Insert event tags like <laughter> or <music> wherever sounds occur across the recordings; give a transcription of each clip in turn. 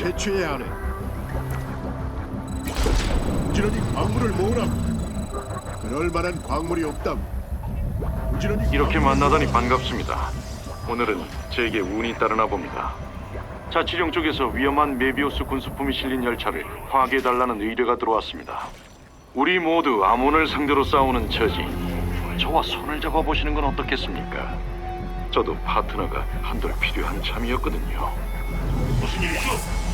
채취해야 하네. 부지런히 광물을 모으라. 그럴 만한 광물이 없다고. 부지런히 이렇게 만나다니. 반갑습니다. 오늘은 제게 운이 따르나 봅니다. 자치령 쪽에서 위험한 메비우스 군수품이 실린 열차를 파괴해달라는 의뢰가 들어왔습니다. 우리 모두 아몬을 상대로 싸우는 처지. 저와 손을 잡아보시는 건 어떻겠습니까? 저도 파트너가 한돌 필요한 참이었거든요. 무슨 일이죠?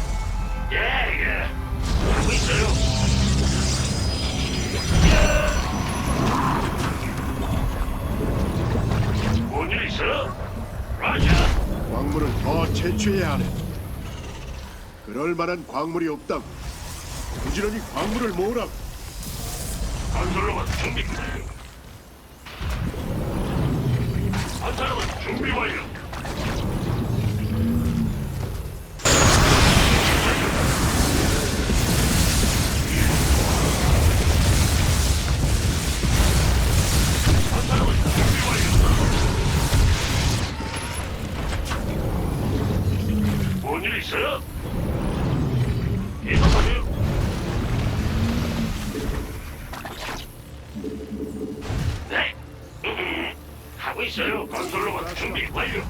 광물을 더 채취해야 하네. 그럴 만한 광물이 없다고. 부지런히 광물을 모으라. 건설로만 준비. 건설로만 준비 완료. 일 있어요? 계속하세요. 네. <laughs> 음, 하고 있어요. 건설로만 준비 완료.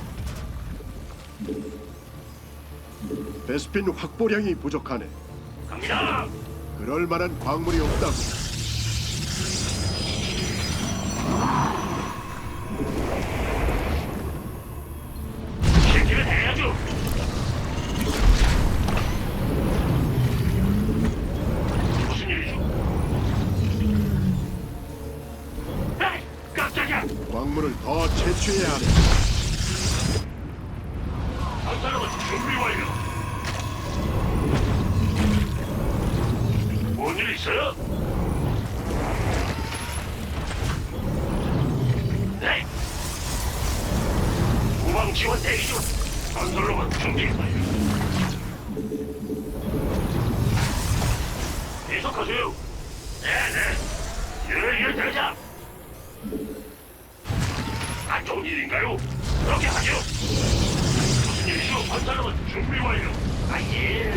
베스핀 확보량이 부족하네. 갑니다. 그럴 만한 광물이 없다고. 광물을 더 채취해야 하네. 건설로만 준비 완료. 뭔일 있어요? 네. 후방 지원 대기 중. 건설로만 준비 완료. 계속하세요. 네네. 열열 대장. 안 좋은 일인가요? 그렇게 하죠. 무슨 일이죠? 건설로만 준비 완료. 아 예.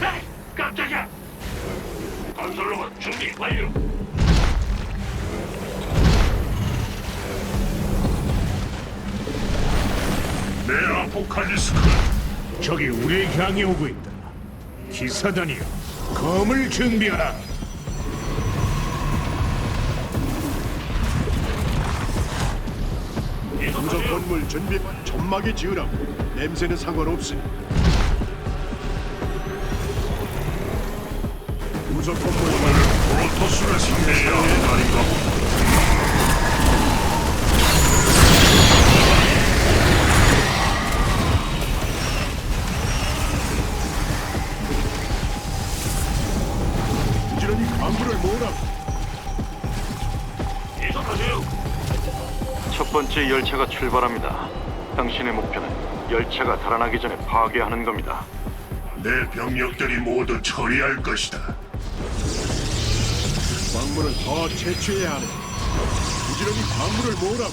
에이, 적이 우리를 향해 오고 있다 기사단이여 검을 준비하라 건물 준비 점막에 지으라고. 냄새는 상관없으니. 건물 완료. 프로토스를 상대해야 하는 날 번째 열차가 출발합니다. 당신의 목표는 열차가 달아나기 전에 파괴하는 겁니다. 내 병력들이 모두 처리할 것이다 광물을 더 채취해야 하네. 부지런히 광물을 모으라.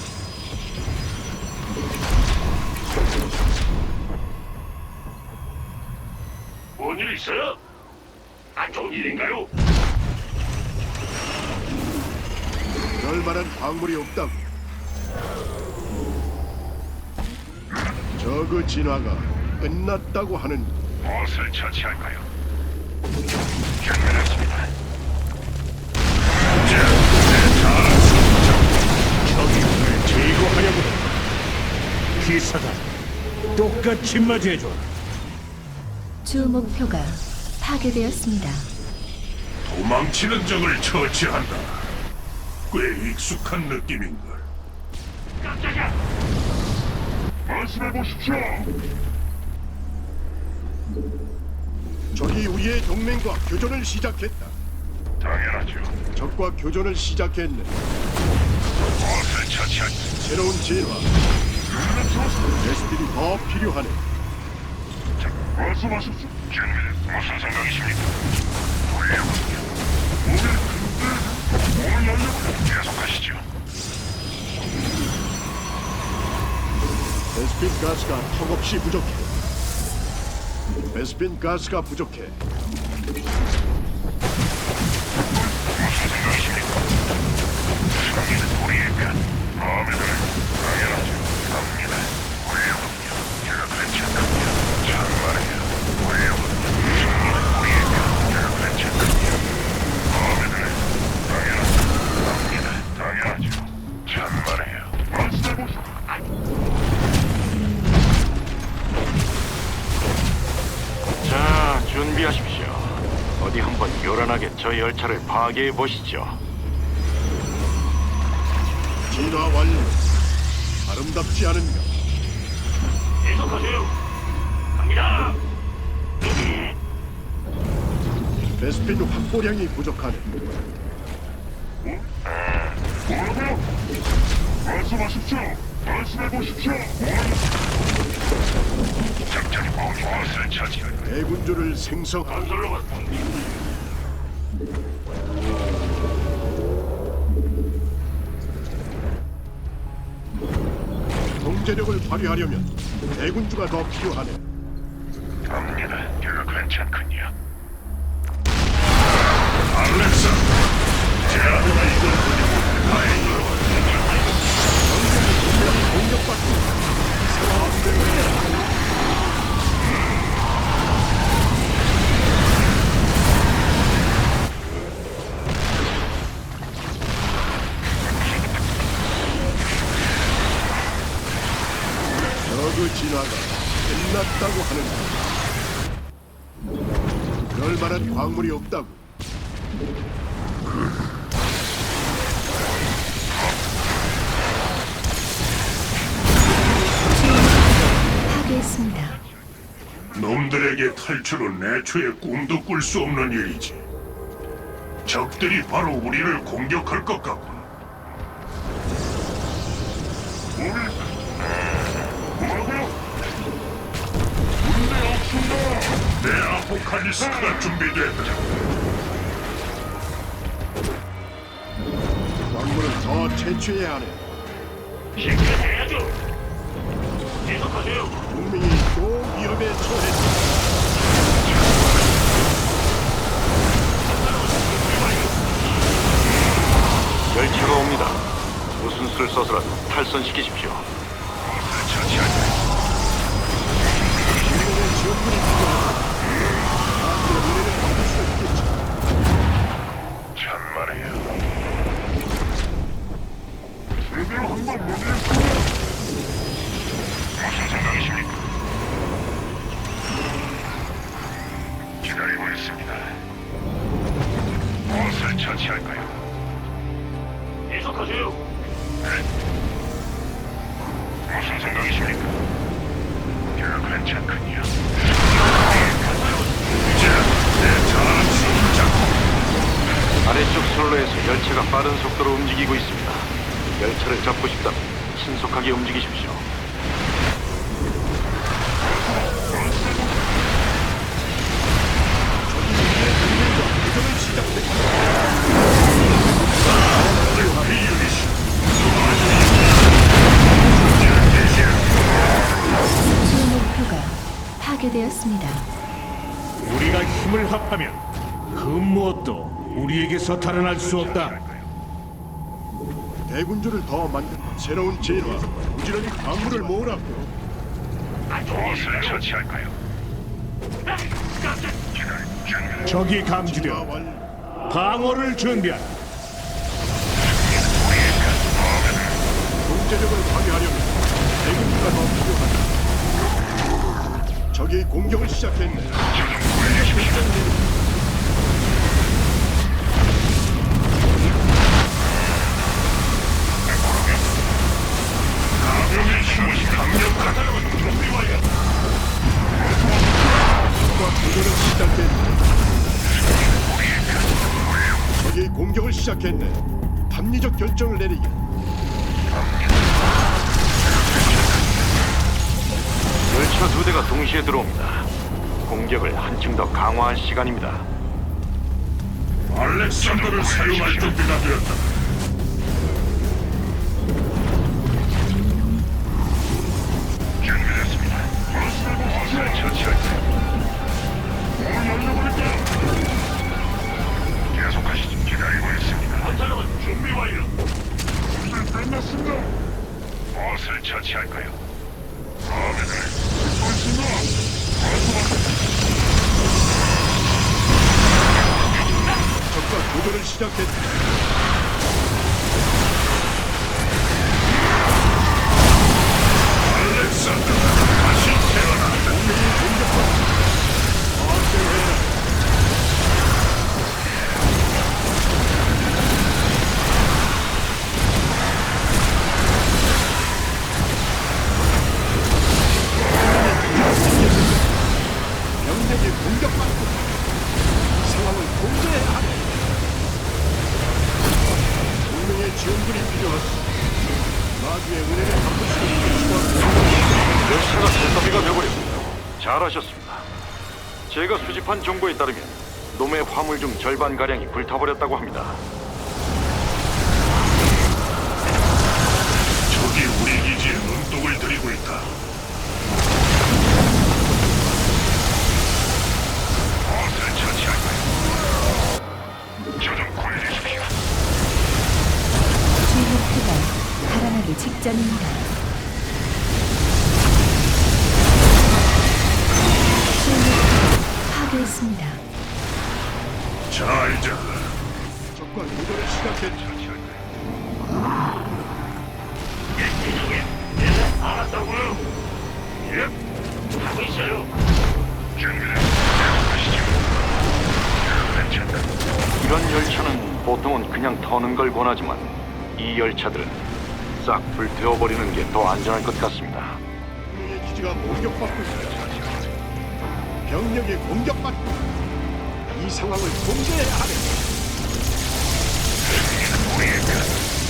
뭔일 있어요? 안 좋은 일인가요? 그럴 만한 광물이 없다고. 저그 진화가 끝났다고 하는 무엇을 처치할까요? 경멸했습니다. 적이 우리를 제거하려고 한다 기사단 똑같이 맞이해줘라 주 목표가 파괴되었습니다. 도망치는 적을 처치한다 꽤 익숙한 느낌인걸 말씀해 보십시오. 적이 우리의 동맹과 교전을 시작했다. 당연하죠. 적과 교전을 시작했네. 무엇을 처치할 새로운 진화. 베스핀이 더 필요하네. 말씀하십시오. 주님, 무슨 생각이십니까? 훌륭하군요. 몸을 근데 몸을 계속하시죠. 베스핀 가스가 턱없이 부족해. 베스핀 가스가 부족해. 파괴해 보시죠. 진화 완료. 아름답지 않은가? 계속하세요. 갑니다. 베스핀 확보량이 부족하네. 뭐라고요? 말씀하십시오 말씀해 보십시오 작전이 뭐니 무엇을 처치할 대군주를 생성. 건설로만 경제력을 발휘하려면 대군주가 더 필요하네. 갑니다. 제가 괜찮군요. 알렉사, 제가 이걸 다행히 공격받고 상황대로 저 진화가 끝났다고 하는데 그럴 만한 광물이 없다고 파괴했습니다. 놈들에게 탈출은 애초에 꿈도 꿀 수 없는 일이지. 적들이 바로 우리를 공격할 것. 뭐라고 내 아포칼리스크가 준비됐다. 광물을 더 채취해야 하네 시켜내야죠. 계속하세요. 동맹이 또 위험에 처했다 열차가 옵니다. 무슨 수를 써서라도 탈선시키십시오. 동맹의 지원군이 말이야. 제대로 한번 보내주세요. 빠른 속도로 움직이고 있습니다. 열차를 잡고 싶다면 신속하게 움직이십시오. 주 목표가 파괴되었습니다. 우리가 힘을 합하면 그 무엇도 우리에게서 탈환할 수 없다. 대군주를 더 만든 새로운 진화 부지런히 광물을 모으라고 무엇을 처치할까요? 적이 감지되어 방어를 준비하라. 경제력을 발휘하려면 대군주가 더 필요하다 적이 공격을 시작했네 적과 적이 공격을 시작했네 합리적 결정을 내리게 열차 두 대가 동시에 들어옵니다. 공격을 한층 더 강화할 시간입니다. 알렉산더를 사용할 준비가 되었다. 계속하시죠. 기다리고 있습니다. 안타까운 준비 완료. 무슨 끝났습니다. 무엇을 처치할까요? 어미들. 벌써 벌써 적과 교전을 시작했다. 잘하셨습니다. 제가 수집한 정보에 따르면 놈의 화물 중 절반 가량이 불타버렸다고 합니다. 적이 우리 기지에 눈독을 들이고 있다. 처치할까요? 저좀 구해주십시오. 주 목표가 달아나기 직전입니다. 파괴했습니다. 자, 이제 적과 교전을 시작했다. 예, 알았다고요. 예, 하고 있어요. 준비를 계속하시죠. 괜찮다. 이런 열차는 보통은 그냥 터는 걸 권하지만 이 열차들은 싹 불태워버리는 게 더 안전할 것 같습니다. 동맹의 기지가 공격받고 있다. 병력이 공격받고. 이 상황을 통제해야 하네.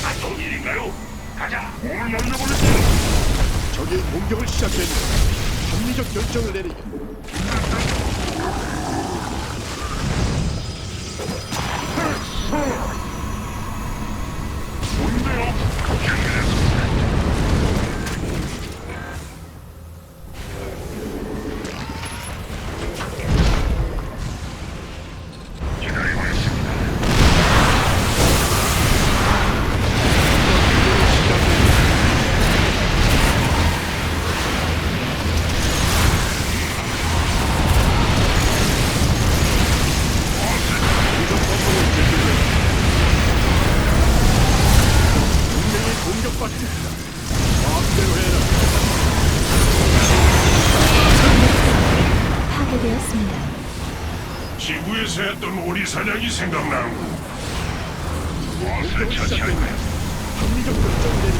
안 좋은 일인가요? 가자. 뭘 날려버릴까? 적이 공격을 시작했다. 합리적 결정을 내리게. 기 오리 사냥이 생각나는군. 무엇을? 합리적 결정을 내리게.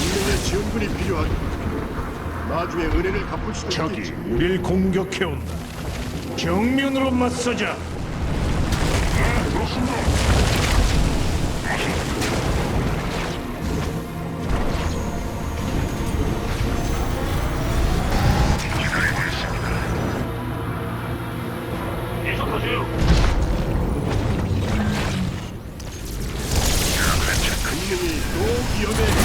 동맹의 지원군이 필요하다. 나중에 은혜를 갚을 수도 적이 있겠지. 우릴 공격해 온다. 정면으로 맞서자. 기다리고 위험해.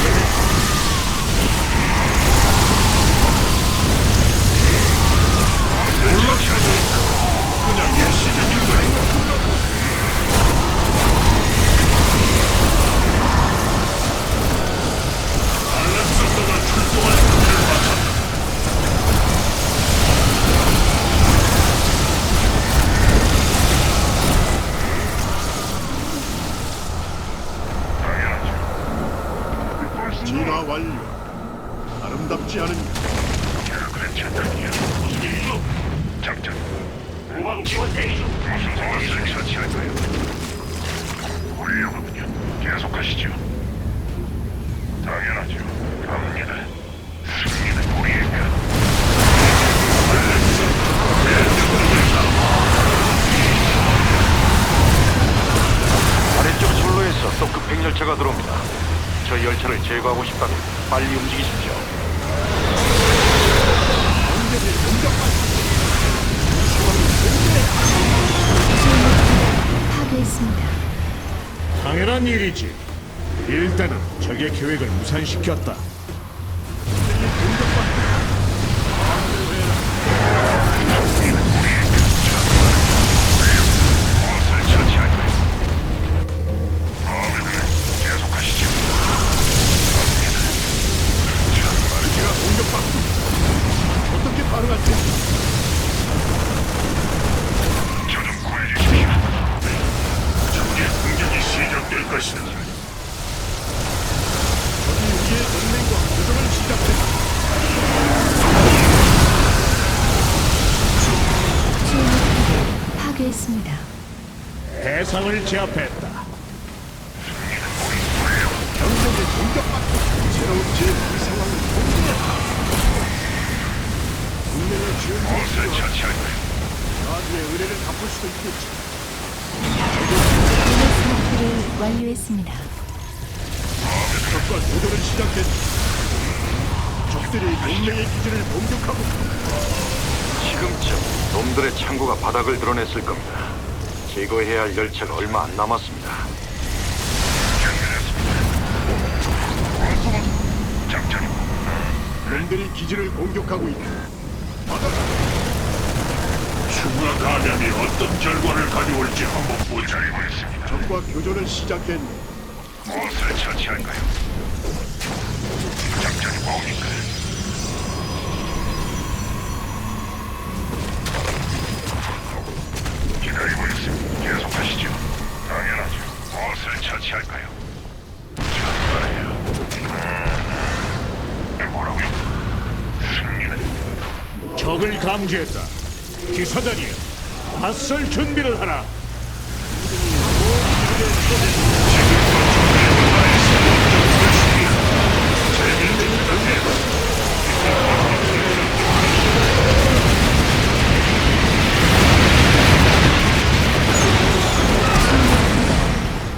진화 완료. 아름답지 않은 괜찮다니요. 무슨 일이죠? 작전 후방 지원 대기 중. 무슨 상황을 처치할까요? 훌륭하군요. 계속하시죠. 당연하죠. 갑니다. 승리는 우리의 것. 아래쪽 선로에서 또 급행 열차가 들어옵니다. 저 열차를 제거하고 싶다면 빨리 움직이십시오. 파괴했습니다. 당연한 일이지. 일단은 적의 계획을 무산시켰다. 제압했다. 병력의 공격받고 새로운 제2 상황을 공격했다. 분명히 지은 무엇을 처치할까요? 나중에 의뢰를 갚을 수도 있겠지. 보너스 목표를 완료했습니다. 적과 교전을 시작했다. 적들이 동맹의 기지를 공격하고 지금쯤 놈들의 창고가 바닥을 드러냈을 겁니다. 제거해야 할 열차가 얼마 안 남았습니다. 놈들이 기지를 공격하고 있다. 추가 감염이 어떤 결과를 가져올지 한번 보자. 적과 교전을 시작했네. 무엇을 처치할까요? 작전이 뭡니까? 감지했다. 기사단이여, 맞설 준비를 하라.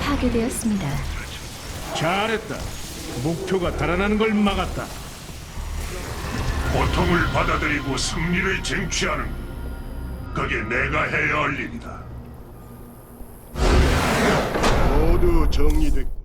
파괴되었습니다. 잘했다. 목표가 달아나는 걸 막았다. 고통을 받아들이고 승리를 쟁취하는 것. 그게 내가 해야 할 일이다. 모두 정리됐고